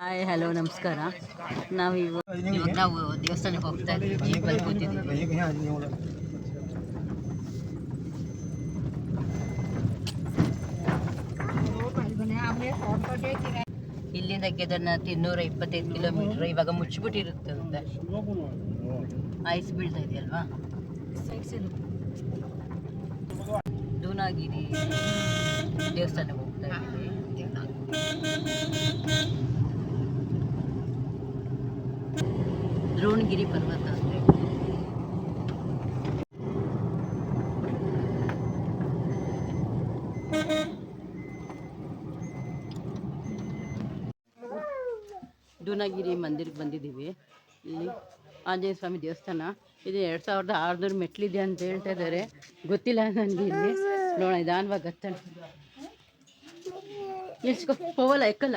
Hi hello ನಮಸ್ಕಾರ. ನಾವು ಇವಾಗ ಇವಾಗ ನಾವು ದೇವಸ್ಥಾನಕ್ಕೆ ಹೋಗ್ತಾ ಇದ್ದೀವಿ ಕೂತಿದ್ದೀವಿ ಇಲ್ಲಿಂದ ಕೇದಾರನಾಥ್ ಇನ್ನೂರ ಇಪ್ಪತ್ತೈದು ಕಿಲೋಮೀಟರ್, ಇವಾಗ ಮುಚ್ಚಿಬಿಟ್ಟಿರುತ್ತೆ ಅಂತ. ಐಸ್ ಬೀಳ್ತಾ ಇದೆಯಲ್ವಾ? ದೂನಾಗಿರಿ ದೇವಸ್ಥಾನಕ್ಕೆ ಹೋಗ್ತಾ ಇದ್ದೀವಿ. ದ್ರೋಣಗಿರಿ ಪರ್ವತ ಅಂದರೆ ದೂನಗಿರಿ ಮಂದಿರಕ್ಕೆ ಬಂದಿದ್ದೀವಿ. ಇಲ್ಲಿ ಆಂಜನೇಯ ಸ್ವಾಮಿ ದೇವಸ್ಥಾನ. ಇದು ಎರಡು ಸಾವಿರದ ಆರುನೂರು ಮೆಟ್ಲಿದೆ ಅಂತ ಹೇಳ್ತಾ ಇದ್ದಾರೆ. ಗೊತ್ತಿಲ್ಲ ನನಗೆ ಇಲ್ಲಿ. ನೋಡೋಣ, ನಿಧಾನವಾಗಿ ಹತ್ತಣ. ನಿಲ್ಸ್ಕೊ ಹೋಗಲ್ಲ ಎಕ್ಕಲ್ಲ.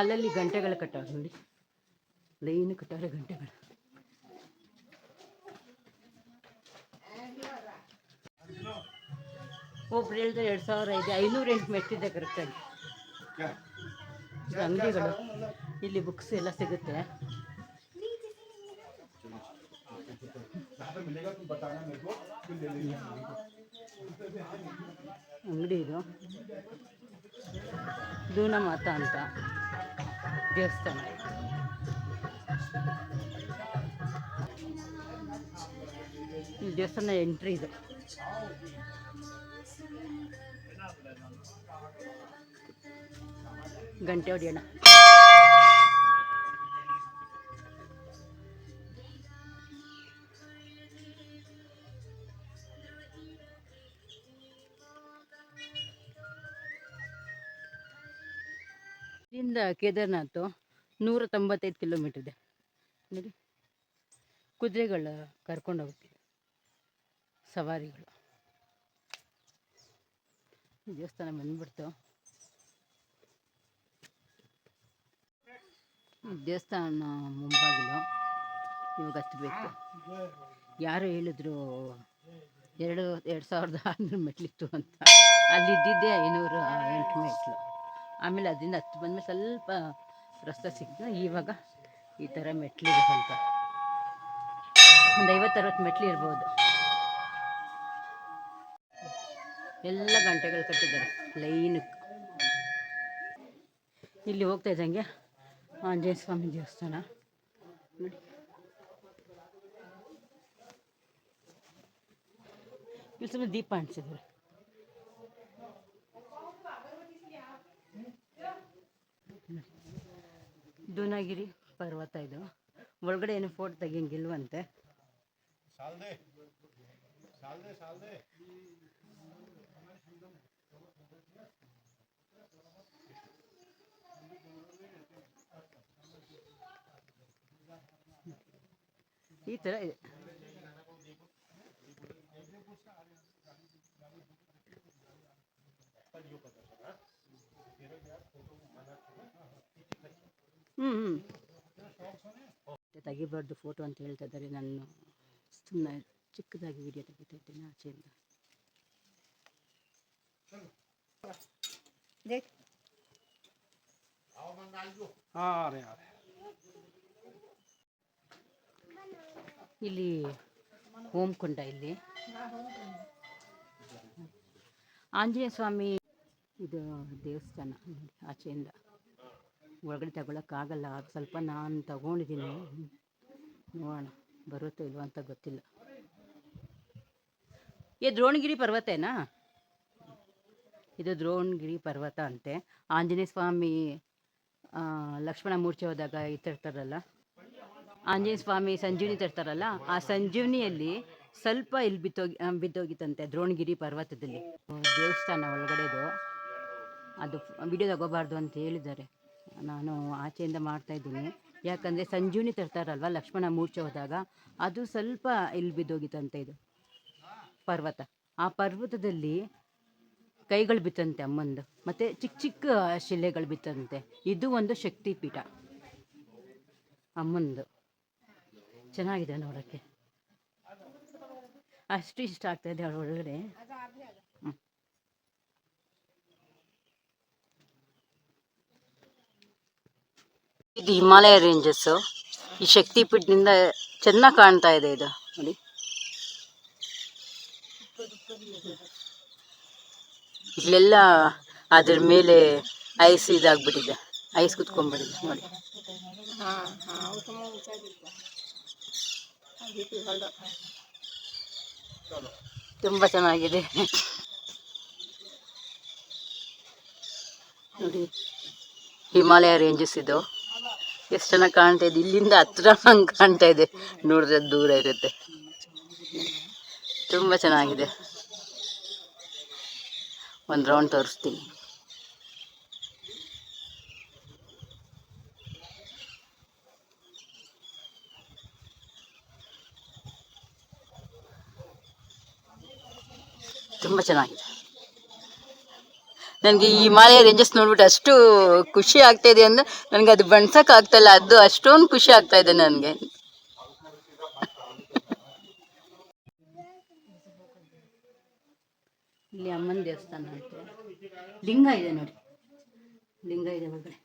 ಅಲ್ಲಲ್ಲಿ ಗಂಟೆಗಳು ಕಟ್ಟಾವ ನೋಡಿ. ಲೈನ್ ಕಟ್ಟಾರೆ ಗಂಟೆಗಳು. ಒಬ್ರು ಹೇಳಿದ್ರೆ ಎರಡು ಸಾವಿರ ಇದೆ. ಐನೂರ ಎಂಟು ಮೆಟ್ಟಿದೆ ಕರೆಕ್ಟಾಗಿ ಅಂಗಡಿಗಳು. ಇಲ್ಲಿ ಬುಕ್ಸ್ ಎಲ್ಲ ಸಿಗುತ್ತೆ. ಅಂಗಡಿ ಇದು. ದೂನ ಮಾತಾ ಅಂತ ದೇವಸ್ಥಾನ. ದೇವಸ್ಥಾನ ಎಂಟ್ರಿ ಇದು. ಗಂಟೆ ಹೊಡಿಯೋಣ. ಇಲ್ಲಿಂದ ಕೇದಾರ್ನಾಥ್ ನೂರ ತೊಂಬತ್ತೈದು ಕಿಲೋಮೀಟರ್ ಇದೆ. ನೋಡಿ, ಕುದುರೆಗಳ ಕರ್ಕೊಂಡು ಹೋಗ್ತೀವಿ ಸವಾರಿಗಳು. ದೇವಸ್ಥಾನ ಬಂದ್ಬಿಡ್ತು. ದೇವಸ್ಥಾನ ಮುಂಬಾಗಿಲು, ಇವಾಗ ಹತ್ತಬೇಕು ಯಾರು ಹೇಳಿದ್ರು, ಎರಡು ಎರಡು ಸಾವಿರದ ಆರುನೂರು ಮೆಟ್ಲಿತ್ತು ಅಂತ. ಅಲ್ಲಿದ್ದಿದ್ದೆ ಐನೂರ, ಎಂಟು ಮೆಟ್ಲು. ಆಮೇಲೆ ಅದರಿಂದ ಹತ್ತು ಬಂದಮೇಲೆ ಸ್ವಲ್ಪ ರಸ್ತೆ ಸಿಕ್ತು ಇವಾಗ ಈ ಥರ ಮೆಟ್ಲಿದೆ ಸ್ವಲ್ಪ. ಒಂದು ಐವತ್ತು ಅರವತ್ತು ಮೆಟ್ಲು ಇರ್ಬೋದು. ಎಲ್ಲ ಗಂಟೆಗಳು ಕಟ್ಟಿದ್ದಾರೆ ಲೈನಕ್ಕೆ ಇಲ್ಲಿ ಹೋಗ್ತಾ ಇದ್ದಂಗೆ ಆಂಜನೇಯ ಸ್ವಾಮಿ ದೇವಸ್ಥಾನ. ಇಲ್ಲಿ ಸ್ವಲ್ಪ ದೀಪ ಅಂಟಿಸಿದ್ದಾರೆ. ದೂನಗಿರಿ ಪರ್ವತ ಇದು. ಒಳಗಡೆ ಏನು ಫೋಟೋ ತೆಗಿಯಂಗಿಲ್ವಂತೆ. ಈ ಥರ ಇದೆ. ಹ್ಞೂ ಹ್ಞೂ ತೆಗಿಬಾರ್ದು ಫೋಟೋ ಅಂತ ಹೇಳ್ತಾ ಇದ್ದಾರೆ. ನಾನು ಸುಮ್ಮನೆ ಚಿಕ್ಕದಾಗಿ ವಿಡಿಯೋ ತೆಗಿತಾ ಇದ್ದೇನೆ ಆಚೆಯಿಂದ. ಇಲ್ಲಿ ಹೋಮ್ಕೊಂಡ ಇಲ್ಲಿ. ಆಂಜನೇಯ ಸ್ವಾಮಿ ಇದು ದೇವಸ್ಥಾನ ಆಚೆಯಿಂದ. ಒಳಗಡೆ ತಗೊಳಕ್ಕಾಗಲ್ಲ ಅದು ಸ್ವಲ್ಪ ನಾನು ತಗೊಂಡಿದ್ದೀನಿ ನೋಡೋಣ, ಬರುತ್ತೋ ಇಲ್ವೋ ಅಂತ ಗೊತ್ತಿಲ್ಲ. ಏ, ದ್ರೋಣಗಿರಿ ಪರ್ವತೇನಾ? ಇದು ದ್ರೋಣಗಿರಿ ಪರ್ವತ ಅಂತೆ. ಆಂಜನೇಯ ಸ್ವಾಮಿ ಲಕ್ಷ್ಮಣ ಮೂರ್ಛೆ ಹೋದಾಗ ಈ ಆಂಜನೇಯ ಸ್ವಾಮಿ ಸಂಜೀವನಿ ತರ್ತಾರಲ್ಲ ಆ ಸಂಜೀವನಿಯಲ್ಲಿ ಸ್ವಲ್ಪ ಇಲ್ಲಿ ಬಿದ್ದೋಗಿ ಬಿದ್ದೋಗಿತ್ತಂತೆ ದ್ರೋಣಗಿರಿ ಪರ್ವತದಲ್ಲಿ. ದೇವಸ್ಥಾನ ಒಳಗಡೆದು. ಅದು ವಿಡಿಯೋ ತಗೋಬಾರ್ದು ಅಂತ ಹೇಳಿದ್ದಾರೆ. ನಾನು ಆಚೆಯಿಂದ ಮಾಡ್ತಾ ಇದ್ದೀನಿ. ಯಾಕಂದರೆ ಸಂಜೀವನಿ ತರ್ತಾರಲ್ವ, ಲಕ್ಷ್ಮಣ ಮೂರ್ಛೆ ಹೋದಾಗ? ಅದು ಸ್ವಲ್ಪ ಇಲ್ಲಿ ಬಿದ್ದೋಗಿತ್ತಂತೆ ಇದು ಪರ್ವತ. ಆ ಪರ್ವತದಲ್ಲಿ ಕೈಗಳು ಬಿತ್ತಂತೆ ಅಮ್ಮಂದು. ಮತ್ತು ಚಿಕ್ಕ ಚಿಕ್ಕ ಶಿಲೆಗಳು ಬಿತ್ತಂತೆ. ಇದು ಒಂದು ಶಕ್ತಿಪೀಠ ಅಮ್ಮಂದು. ಚೆನ್ನಾಗಿದೆ ನೋಡೋಕ್ಕೆ. ಅಷ್ಟು ಇಷ್ಟ ಆಗ್ತಾಯಿದೆ ಅವಳ ಒಳಗಡೆ. ಇದು ಹಿಮಾಲಯ ರೇಂಜಸ್ಸು. ಈ ಶಕ್ತಿಪೀಠದಿಂದ ಚೆನ್ನಾಗಿ ಕಾಣ್ತಾ ಇದೆ ಇದು. ನೋಡಿ. ಇಲ್ಲೆಲ್ಲ ಅದ್ರ ಮೇಲೆ ಐಸ್ ಇದಾಗ್ಬಿಟ್ಟಿದೆ. ಐಸ್ ಕುತ್ಕೊಂಡ್ಬಿಟ್ಟಿದೆ. ನೋಡಿ. ತುಂಬ ಚೆನ್ನಾಗಿದೆ. ನೋಡಿ. ಹಿಮಾಲಯ ರೇಂಜಸ್ ಇದು ಎಷ್ಟು ಚೆನ್ನಾಗಿ ಕಾಣ್ತಾ ಇದೆ? ಇಲ್ಲಿಂದ ಹತ್ರ ಹಂಗೆ ಕಾಣ್ತಾ ಇದೆ. ನೋಡಿದ್ರೆ ದೂರ ಇರುತ್ತೆ. ತುಂಬ ಚೆನ್ನಾಗಿದೆ. ಒಂದು ರೌಂಡ್ ತೋರಿಸ್ತೀನಿ. ತುಂಬ ಚೆನ್ನಾಗಿದೆ. ನನಗೆ ಈ ಹಿಮಾಲಯ ರೇಂಜಸ್ ನೋಡ್ಬಿಟ್ಟು ಅಷ್ಟು ಖುಷಿ ಆಗ್ತಾ ಇದೆ ಅಂದ್ರೆ ನನಗೆ ಅದು ಬಣ್ಸಕ್ ಆಗ್ತಾ ಇಲ್ಲ ಅದು ಅಷ್ಟೊಂದು ಖುಷಿ ಆಗ್ತಾ ಇದೆ ನನಗೆ. ಇಲ್ಲಿ ಅಮ್ಮನ ದೇವಸ್ಥಾನ ಅಂತೆ. ಲಿಂಗ ಇದೆ ನೋಡಿ. ಲಿಂಗ ಇದೆ ಒಳಗಡೆ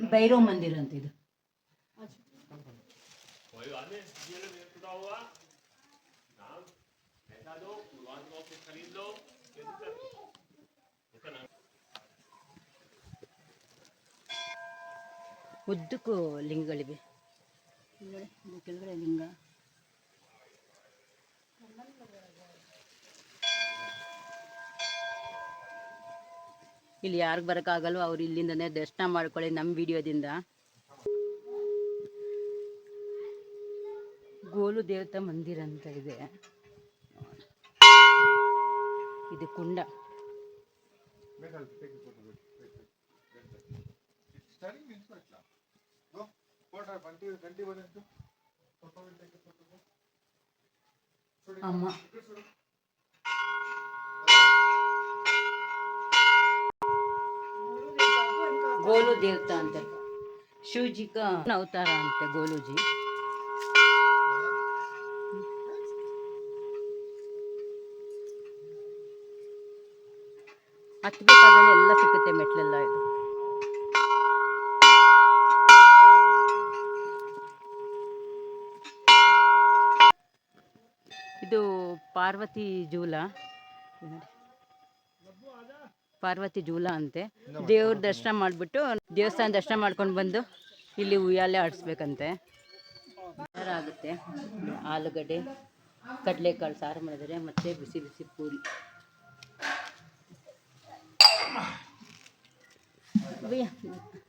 ಭೈರವ್ ಮಂದಿರ ಅಂತ ಇದು. ಉದ್ದಕ್ಕೂ ಲಿಂಗಗಳಿವೆ. ನೋಡಿ, ಇದು ಕೆಳಗಡೆ ಲಿಂಗ. ಇಲ್ಲಿ ಯಾರಿಗೆ ಬರೋಕ್ಕಾಗಲ್ವೋ? ಅವ್ರು ಇಲ್ಲಿಂದನೇ ದರ್ಶನ ಮಾಡ್ಕೊಳ್ಳಿ ನಮ್ಮ ವಿಡಿಯೋದಿಂದ. ಗೋಲು ದೇವತಾ ಮಂದಿರ ಅಂತ ಇದೆ. ಇದು ಕುಂಡ. ಅಮ್ಮ. ಗೋಲು ದೇವತಾ ಅಂತ. ಶಿವಜಿಕ ಅವತಾರ ಅಂತೆ ಗೋಲುಜಿ. ಹತ್ಬೇಕಾದ್ರೆ ಎಲ್ಲ ಸಿಕ್ಕುತ್ತೆ ಮೆಟ್ಲೆಲ್ಲ ಇದು. ಇದು ಪಾರ್ವತಿ ಜೂಲ. ಪಾರ್ವತಿ ಜೂಲ ಅಂತೆ. ದೇವ್ರ ದರ್ಶನ ಮಾಡಿಬಿಟ್ಟು ದೇವಸ್ಥಾನ ದರ್ಶನ ಮಾಡ್ಕೊಂಡು ಬಂದು ಇಲ್ಲಿ ಉಯ್ಯಾಲೆ ಆಡಿಸ್ಬೇಕಂತೆ. ಆಗುತ್ತೆ. ಆಲೂಗಡ್ಡೆ, ಕಡಲೆಕಾಳು, ಸಾರು ಮಾಡಿದರೆ ಮತ್ತೆ ಬಿಸಿ ಬಿಸಿ ಪೂರಿ.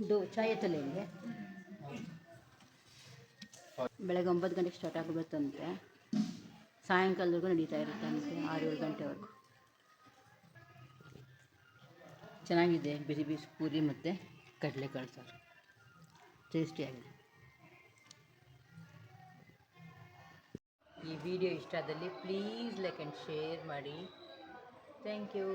ಇದು ಚಾಯ್ ಇಲ್ಲಿ ಬೆಳಗ್ಗೆ ಒಂಬತ್ತು ಗಂಟೆಗೆ ಸ್ಟಾರ್ಟ್ ಆಗಿಬಿಡುತ್ತಂತೆ ಸಾಯಂಕಾಲದವರೆಗೂ ನಡೀತಾ ಇರುತ್ತಂತೆ ಆರು ಏಳು ಗಂಟೆವರೆಗೂ. ಚೆನ್ನಾಗಿದೆ ಬಿಸಿ ಬಿಸಿ ಪೂರಿ ಮತ್ತು ಕಡಲೆಕಾಳು ಸಾರು. ಟೇಸ್ಟಿಯಾಗಿದೆ. ಈ ವಿಡಿಯೋ ಇಷ್ಟ ಆದಲ್ಲಿ ಪ್ಲೀಸ್ ಲೈಕ್ ಆ್ಯಂಡ್ ಶೇರ್ ಮಾಡಿ. Thank you.